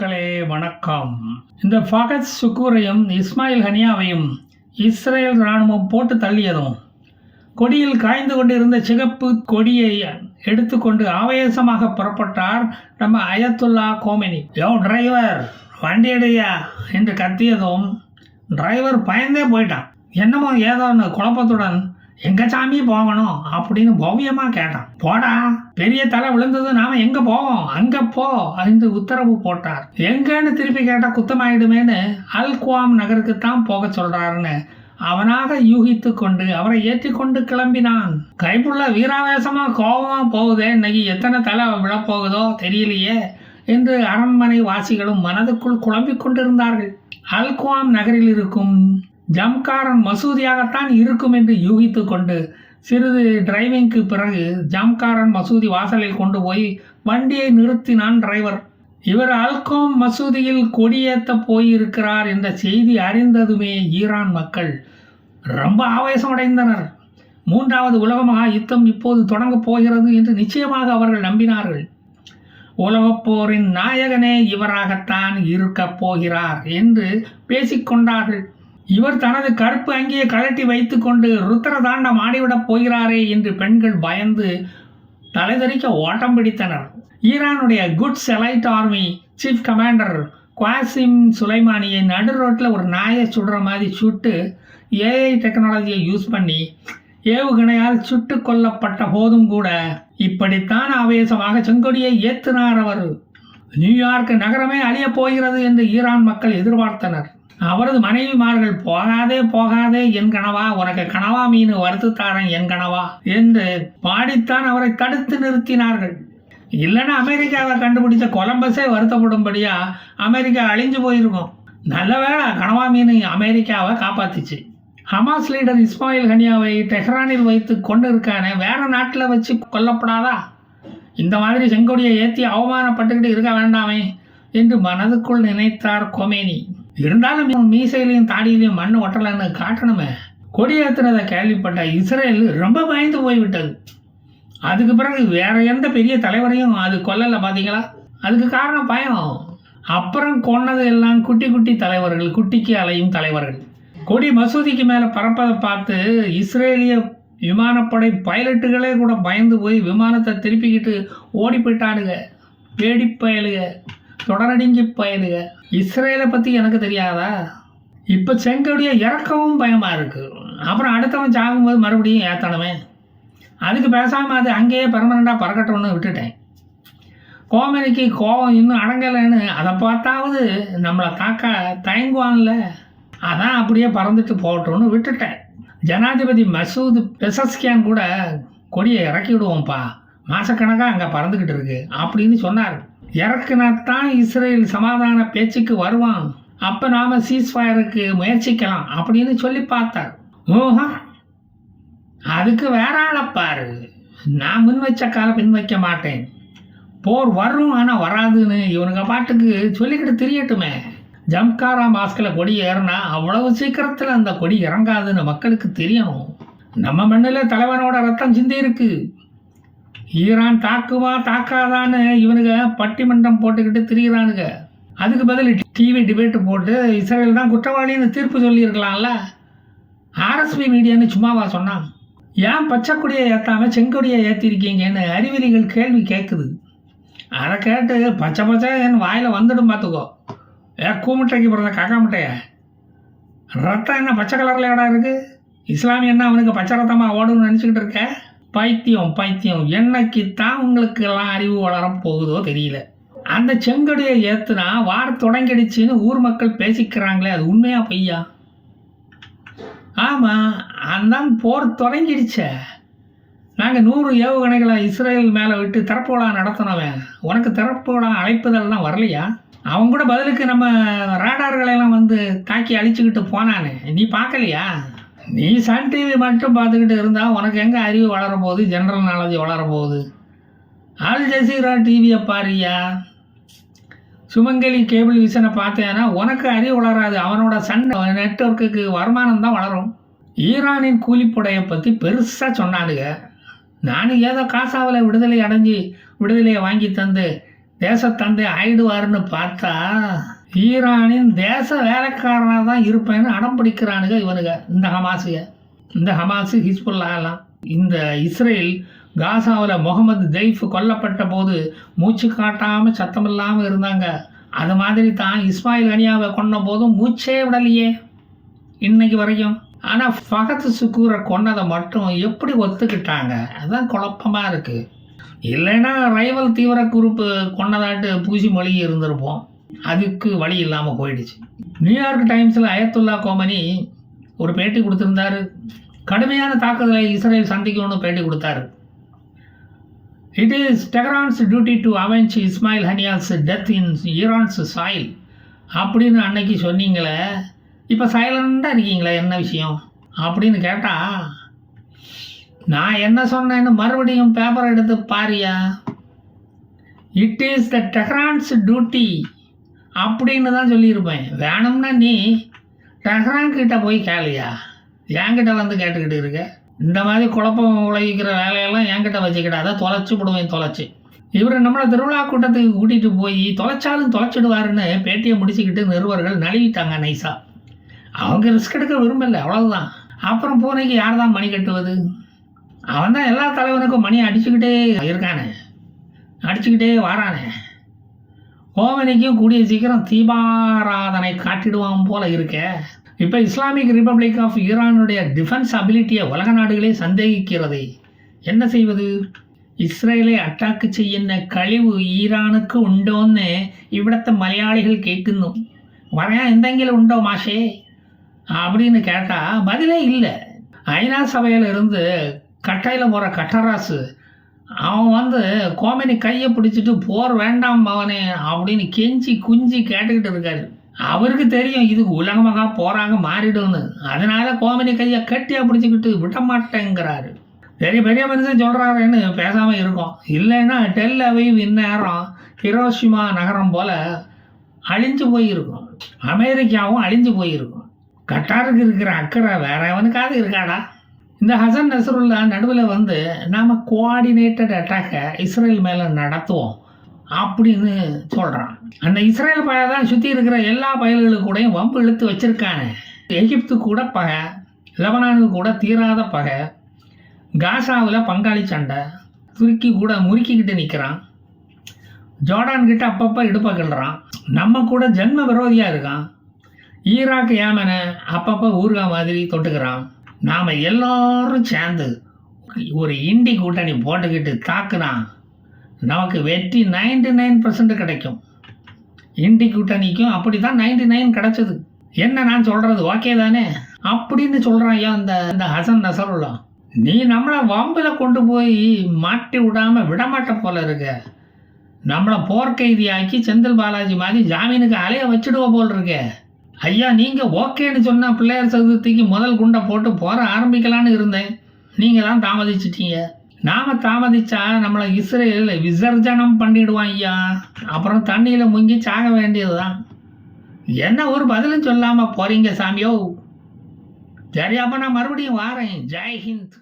மக்களே வணக்கம். இந்த ஃபகத் சுக்கூரையும் இஸ்மாயில் ஹனியாவையும் இஸ்ரேல் இராணுவம் போட்டு தள்ளியதும் கொடியில் காய்ந்து கொண்டிருந்த சிகப்பு கொடியை எடுத்துக்கொண்டு ஆவேசமாக புறப்பட்டார் நம்ம அயத்துல்லா கோமினி. யோ டிரைவர் வண்டி அடையா என்று கத்தியதும் டிரைவர் பயந்தே போயிட்டான். என்னமோ ஏதோன்னு குழப்பத்துடன் எங்க சாமி போகணும் அப்படின்னு பவ்யமா கேட்டான். போடா பெரிய தலை விழுந்தது நாம எங்க போவோம்? அங்க போ என்று உத்தரவு போட்டார். எங்கன்னு திருப்பி கேட்டா குத்தமாயிடுமேன்னு அல்குவாம் நகருக்கு தான் போக சொல்றாருன்னு அவனாக யூகித்து கொண்டு அவரை ஏற்றி கொண்டு கிளம்பினான். கைப்புள்ள வீராவேசமா கோபமா போகுதே இன்னைக்கு எத்தனை தலை விழப்போகுதோ தெரியலையே என்று அரண்மனை வாசிகளும் மனதுக்குள் குழம்பிக் கொண்டிருந்தார்கள். அல்குவாம் நகரில் இருக்கும் ஜம்காரன் மசூதியாகத்தான் இருக்கும் என்று யூகித்து கொண்டு சிறிது டிரைவிங்க்கு பிறகு ஜம்காரன் மசூதி வாசலில் கொண்டு போய் வண்டியை நிறுத்தினான் டிரைவர் இவர் அல்கோம் மசூதியில் கொடியேற்ற போயிருக்கிறார் என்ற செய்தி அறிந்ததுமே ஈரான் மக்கள். ரொம்ப ஆவேசமடைந்தனர் மூன்றாவது உலக மகா யுத்தம் இப்போது தொடங்கப் போகிறது என்று நிச்சயமாக அவர்கள் நம்பினார்கள். உலகப்போரின் நாயகனே இவராகத்தான் இருக்கப் போகிறார் என்று பேசிக்கொண்டார்கள் இவர் தனது கருப்பு அங்கேயே கழட்டி வைத்துக்கொண்டு ருத்ர தாண்டம் ஆடிவிடப் போகிறாரே என்று பெண்கள் பயந்து தலைதறிக்க ஓட்டம் பிடித்தனர். ஈரானுடைய குட் செலைட் ஆர்மி சீஃப் கமாண்டர் குவாசிம் சுலைமானியை நடு ரோட்டில் ஒரு நாயை சுடுற மாதிரி சுட்டு ஏஐ டெக்னாலஜியை யூஸ் பண்ணி ஏவுகணையால் சுட்டு கொல்லப்பட்ட போதும் கூட இப்படித்தான் ஆவேசமாக செங்கொடியை ஏத்தினார் அவர். நியூயார்க் நகரமே அழியப் போகிறது என்று ஈரான் மக்கள் எதிர்பார்த்தனர். அவரது மனைவிமார்கள் போகாதே போகாதே என் கனவா உனக்கு கனவா மீன் வறுத்து என் கனவா என்று பாடித்தான் அவரை தடுத்து நிறுத்தினார்கள். இல்லைன்னா அமெரிக்காவை கண்டுபிடிச்ச கொலம்பஸே வருத்தப்படும்படியா அமெரிக்கா அழிஞ்சு போயிருக்கும். நல்ல வேளை கனவா மீன் அமெரிக்காவை காப்பாத்துச்சு. ஹமாஸ் லீடர் இஸ்மாயில் ஹனியாவை டெஹ்ரானில் வைத்து கொண்டு இருக்கானே வேற நாட்டில் வச்சு கொல்லப்படாதா? இந்த மாதிரி செங்கொடியை ஏற்றி அவமானப்பட்டுக்கிட்டு இருக்க வேண்டாமே என்று மனதுக்குள் நினைத்தார் கொமேனி. இருந்தாலும் மீசையிலையும் தாடியிலையும் மண் ஒட்டலன்னு காட்டணுமே. கொடியேற்றுனதை கேள்விப்பட்ட இஸ்ரேல் ரொம்ப பயந்து போய்விட்டது. அதுக்கு பிறகு வேற எந்த பெரிய தலைவரையும் அது கொல்லலை பார்த்தீங்களா அதுக்கு காரணம் பயம். அப்புறம் கொன்னது எல்லாம் குட்டி குட்டி தலைவர்கள் குட்டிக்கு அலையும் தலைவர்கள். கொடி மசூதிக்கு மேலே பறப்பதை பார்த்து இஸ்ரேலிய விமானப்படை பைலட்டுகளே கூட பயந்து போய் விமானத்தை திருப்பிக்கிட்டு ஓடி போயிட்டானுங்க. வேடிப்பயலுக தொடரடிங்கி பயலுக இஸ்ரேலை பற்றி எனக்கு தெரியாதா? இப்போ செங்கோடைய இறக்கவும் பயமாக இருக்குது அப்புறம் அடுத்தவன் சாகும்போது மறுபடியும் ஏற்றணுமே அதுக்கு பேசாமல் அது அங்கேயே பெர்மனண்ட்டாக பறக்கட்டும்னு விட்டுட்டேன். கோமதிக்கு கோபம் இன்னும் அடங்கலைன்னு அதை பார்த்தாவது நம்மளை தாக்க தயங்குவான்ல. அதான் அப்படியே பறந்துட்டு போகட்டும்னு விட்டுட்டேன். ஜனாதிபதி மசூத் பெசஸ்கியான் கூட கொடியை இறக்கி விடுவோம்ப்பா. மாதக்கணக்காக அங்கே பறந்துக்கிட்டு இருக்கு. அப்படின்னு சொன்னார். இறக்குனாத்தான் இஸ்ரேல் சமாதான பேச்சுக்கு வருவான். அப்போ நாம் சீஸ்ஃபயருக்கு முயற்சிக்கலாம் அப்படின்னு சொல்லி பார்த்தார். ஓஹா அதுக்கு வேற ஆளை பாரு. நான் முன் வச்ச காலை பின் வைக்க மாட்டேன். போர் வரும் ஆனால் வராதுன்னு இவனுங்க பாட்டுக்கு சொல்லிக்கிட்டு தெரியட்டுமே. ஜம்காரா மாஸ்கில் கொடி ஏறினா அவ்வளவு சீக்கிரத்தில் அந்த கொடி இறங்காதுன்னு மக்களுக்கு தெரியணும் நம்ம மண்ணில் தலைவனோட ரத்தம் சிந்தி இருக்கு ஈரான் தாக்குவா தாக்காதான்னு இவனுங்க பட்டிமன்றம் போட்டுக்கிட்டு திரியிறானுங்க. அதுக்கு பதில் டிவி டிபேட்டு போட்டு இஸ்ரேல் தான் குற்றவாளின்னு தீர்ப்பு சொல்லியிருக்கலாம்ல. ஆர்எஸ்பி மீடியான்னு சும்மாவா சொன்னான். ஏன் பச்சை கொடியை செங்கொடியை ஏற்றிருக்கீங்கன்னு அறிவிலிகள் கேள்வி கேட்குது அதை கேட்டு பச்சை பச்சை என் வாயில் வந்துடும் பார்த்துக்கோ ஏ கூமுட்டைக்கு பிறந்த காக்கா முட்டைய? ரத்தம் என்ன பச்சை கலரில் இடம் இருக்குது இஸ்லாமிய என்ன அவனுக்கு பச்சை ரத்தமாக ஓடுன்னு நினச்சிக்கிட்டு இருக்கேன் பைத்தியம் பைத்தியம். என்னைக்கு தான் உங்களுக்கு எல்லாம் அறிவு வளரம் போகுதோ தெரியல. அந்த செங்கடியை ஏற்றுனா வார தொடங்கிடுச்சின்னு ஊர் மக்கள் பேசிக்கிறாங்களே அது உண்மையா பொய்யா? ஆமாம் அந்தான் போர் தொடங்கிடுச்சே. நாங்கள் நூறு ஏவுகணைகளை இஸ்ரேல் மேலே விட்டு திறப்பு நடத்தினவன் உனக்கு திறப்பு அழைப்புதெல்லாம் அழைப்புதல்லாம் வரலையா? அவங்க கூட பதிலுக்கு நம்ம ராடார்களையெல்லாம் வந்து தாக்கி அழிச்சுக்கிட்டு போனானே. நீ பார்க்கலையா? நீ சன் டிவி மட்டும் பார்த்துக்கிட்டு இருந்தால் உனக்கு எங்கே அறிவு வளர போகுது ஜென்ரல் நாலேஜ் வளர போகுது ஜசீரா டிவியை பாரியா? சுமங்கலி கேபிள் விசனை பார்த்தேன்னா உனக்கு அறிவு வளராது. அவனோட சன் நெட்ஒர்க்குக்கு வருமானம் தான் வளரும். ஈரானின் கூலிப்புடையை பற்றி பெருசாக சொன்னானுங்க. நானும் ஏதோ காசாவில் விடுதலை அடைஞ்சு விடுதலையை வாங்கி தந்து தேசத்தந்தை ஆயிடுவாருன்னு பார்த்தா ஈரானின் தேச வேலைக்காரனாக தான் இருப்பேன்னு அடம் பிடிக்கிறானுங்க இவனுங்க இந்த ஹமாஸுக இந்த ஹமாஸு ஹிஸ்புல்லாலாம் இந்த இஸ்ரேல் காசாவில் முகமது ஜெய்ஃப் கொல்லப்பட்ட போது மூச்சு காட்டாமல் சத்தமில்லாமல் இருந்தாங்க. அது மாதிரி தான் இஸ்மாயில் அனியாவை கொன்ன போதும் மூச்சே விடலையே இன்னைக்கு வரைக்கும் ஆனால் ஃபகத் சுக்கூரை கொன்னதை மட்டும் எப்படி ஒத்துக்கிட்டாங்க? அதுதான் குழப்பமாக இருக்குது இல்லைன்னா ரைவல் தீவிர குரூப்பு கொன்னதாட்டு பூசி மொழி இருந்திருப்போம். அதுக்கு வழி இல்லாமல் போயிடுச்சு. நியூயார்க் டைம்ஸில் அயத்துல்லா கோமனி ஒரு பேட்டி கொடுத்துருந்தாரு. கடுமையான தாக்குதலை இஸ்ரேல் சந்திக்கணும்னு பேட்டி கொடுத்தாரு. It is Tehran's duty to avenge Ismail Haniyeh's death in Iran's soil அப்படின்னு அன்னைக்கு சொன்னீங்களே இப்போ சைலண்டாக இருக்கீங்களே என்ன விஷயம்? அப்படின்னு கேட்டால் நான் என்ன சொன்னேன்னு மறுபடியும் பேப்பர் எடுத்து பாரியா. It is the Tehran's duty அப்படின்னு தான் சொல்லியிருப்பேன். வேணும்னா நீ டெஹ்ரான் கிட்ட போய் கேளியா. என்கிட்ட வந்து கேட்டுக்கிட்டு இருக்க. இந்த மாதிரி குழப்பம் உழைக்கிற வேலையெல்லாம் என்கிட்ட வச்சுக்கிட்ட தொலைச்சி விடுவேன் தொலைச்சி. இவர் நம்மளை திருவிழா கூட்டத்துக்கு கூட்டிகிட்டு போய் தொலைச்சாலும் தொலைச்சிடுவாருன்னு பேட்டியை முடிச்சுக்கிட்டு நிறுவர்கள் நழுவிட்டாங்க நைஸா அவங்க ரிஸ்க் எடுக்க விரும்பலை அவ்வளோதான் அப்புறம் பூனைக்கு யார் தான் மணி கட்டுவது? அவன் தான் எல்லா தலைவனுக்கும் மணி அடிச்சுக்கிட்டே இருக்கானே. அடிச்சுக்கிட்டே வாரானே. கோவனிக்கும் கூடிய சீக்கிரம் தீபாராதனை காட்டிடுவான் போல இருக்க இப்போ இஸ்லாமிக் ரிப்பப்ளிக் ஆஃப் ஈரானுடைய டிஃபென்ஸ் அபிலிட்டியை உலக நாடுகளே சந்தேகிக்கிறது என்ன செய்வது ഇസ്രയേലെ അറ്റാക്ക് ചെയ്യുന്ന കഴിവ് ഈറാനുക്ക് ഉണ്ടോയെന്ന് ഇവിടുത്തെ മലയാളികൾ കേൾക്കുന്നു പറയാൻ എന്തെങ്കിലും ഉണ്ടോ മാഷേ அப்படின்னு கேட்டால் பதிலே இல்லை ஐநா சபையில் இருந்து கட்டையில் போகிற கட்டராசு அவன் வந்து கோமனி கையை பிடிச்சிட்டு போர் வேண்டாம் அவனே அப்படின்னு கெஞ்சி குஞ்சி கேட்டுக்கிட்டு இருக்காரு. அவருக்கு தெரியும் இது உலகமாக போராக மாறிடும்னு. அதனால கோமனி கையை கட்டியாக பிடிச்சிக்கிட்டு விட மாட்டேங்கிறாரு பெரிய பெரிய மனுஷன் சொல்கிறாருன்னு பேசாமல் இருக்கோம். இல்லைன்னா டெல் அவைவ் இந்நேரம் ஹிரோஷிமா நகரம் போல் அழிஞ்சு போயிருக்கும். அமெரிக்காவும் அழிஞ்சு போயிருக்கும். கட்டாருக்கு இருக்கிற அக்கறை வேற எவனுக்காவது இருக்காடா? இந்த ஹசன் நசருல்லா நடுவில் வந்து நாம் கோஆர்டினேட்டட் அட்டாக்கை இஸ்ரேல் மேலே நடத்துவோம் அப்படின்னு சொல்கிறான் அந்த இஸ்ரேல் பய தான் சுற்றி இருக்கிற எல்லா பயல்களுக்கு கூடயும் வம்பு இழுத்து வச்சிருக்கானே. எகிப்து கூட பகை லெபனானுக்கு கூட தீராத பகை காசாவில் பங்காளி சண்டை துருக்கி கூட முறுக்கிக்கிட்டு நிற்கிறான் ஜோர்டான்கிட்ட அப்பப்போ இடுப்பை கிள்றான் நம்ம கூட ஜென்ம விரோதியாக இருக்கான். ஈராக் ஏமனை அப்பப்போ ஊர்கா மாதிரி தொட்டுக்கிறான். நாம் எல்லாரும் சேர்ந்து ஒரு இண்டி கூட்டணி போட்டுக்கிட்டு தாக்குனா நமக்கு வெற்றி நைன்டி நைன் கிடைக்கும். இண்டி கூட்டணிக்கும் அப்படி தான் நைன்டி நைன் கிடச்சிது. என்ன நான் சொல்கிறது ஓகே தானே? அப்படின்னு சொல்கிறான் ஐயா இந்த இந்த ஹசன் நசருல்லா. நீ நம்மளை வம்பில் கொண்டு போய் மாட்டி விடாமல் விடமாட்ட போல இருக்க. நம்மளை போர்க்கைதியாக்கி செந்தில் பாலாஜி மாதிரி ஜாமீனுக்கு அலைய வச்சுடுவோம் போல் இருக்கே. ஐயா நீங்கள் ஓகேன்னு சொன்னால் பிள்ளையார் சதுர்த்திக்கு முதல் குண்டை போட்டு போற ஆரம்பிக்கலான்னு இருந்தேன். நீங்கள் தான் தாமதிச்சிட்டீங்க. நாம் தாமதிச்சா நம்மளை இஸ்ரேல் விசர்ஜனம் பண்ணிடுவான் ஐயா. அப்புறம் தண்ணியில் முங்கி சாக வேண்டியது தான் என்ன ஒரு பதிலும் சொல்லாமல் போறீங்க சாமியோ? சரி அப்போ நான் மறுபடியும் வாரேன். ஜெய்ஹிந்த்